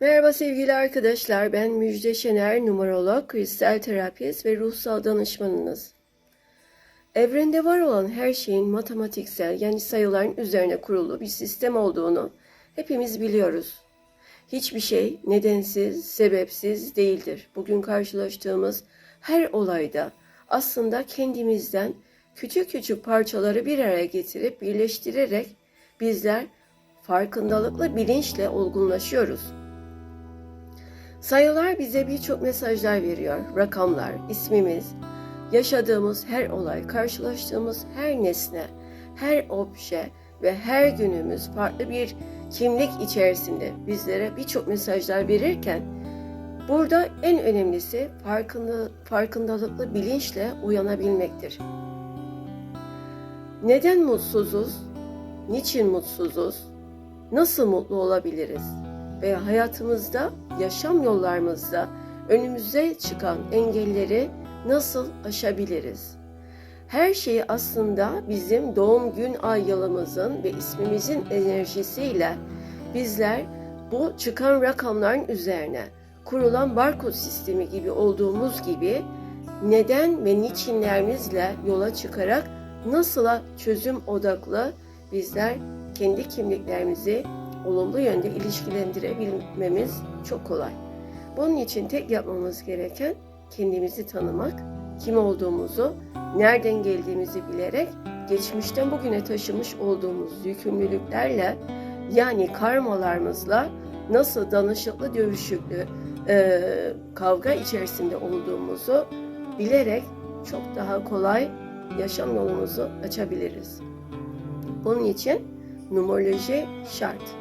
Merhaba sevgili arkadaşlar, ben Müjde Şener, numerolog, kristal terapist ve ruhsal danışmanınız. Evrende var olan her şeyin matematiksel yani sayıların üzerine kurulu bir sistem olduğunu hepimiz biliyoruz. Hiçbir şey nedensiz, sebepsiz değildir. Bugün karşılaştığımız her olayda aslında kendimizden küçük küçük parçaları bir araya getirip birleştirerek bizler farkındalıkla, bilinçle olgunlaşıyoruz. Sayılar bize birçok mesajlar veriyor. Rakamlar, ismimiz, yaşadığımız her olay, karşılaştığımız her nesne, her obje ve her günümüz farklı bir kimlik içerisinde bizlere birçok mesajlar verirken burada en önemlisi farkında, farkındalıklı bilinçle uyanabilmektir. Neden mutsuzuz? Niçin mutsuzuz? Nasıl mutlu olabiliriz? Ve hayatımızda, yaşam yollarımızda önümüze çıkan engelleri nasıl aşabiliriz? Her şeyi aslında bizim doğum gün ay yılımızın ve ismimizin enerjisiyle bizler bu çıkan rakamların üzerine kurulan barkod sistemi gibi olduğumuz gibi neden ve niçinlerimizle yola çıkarak nasıla çözüm odaklı bizler kendi kimliklerimizi olumlu yönde ilişkilendirebilmemiz çok kolay. Bunun için tek yapmamız gereken kendimizi tanımak, kim olduğumuzu, nereden geldiğimizi bilerek geçmişten bugüne taşımış olduğumuz yükümlülüklerle yani karmalarımızla nasıl danışıklı dövüşüklü e, kavga içerisinde olduğumuzu bilerek çok daha kolay yaşam yolumuzu açabiliriz. Bunun için numeroloji şart.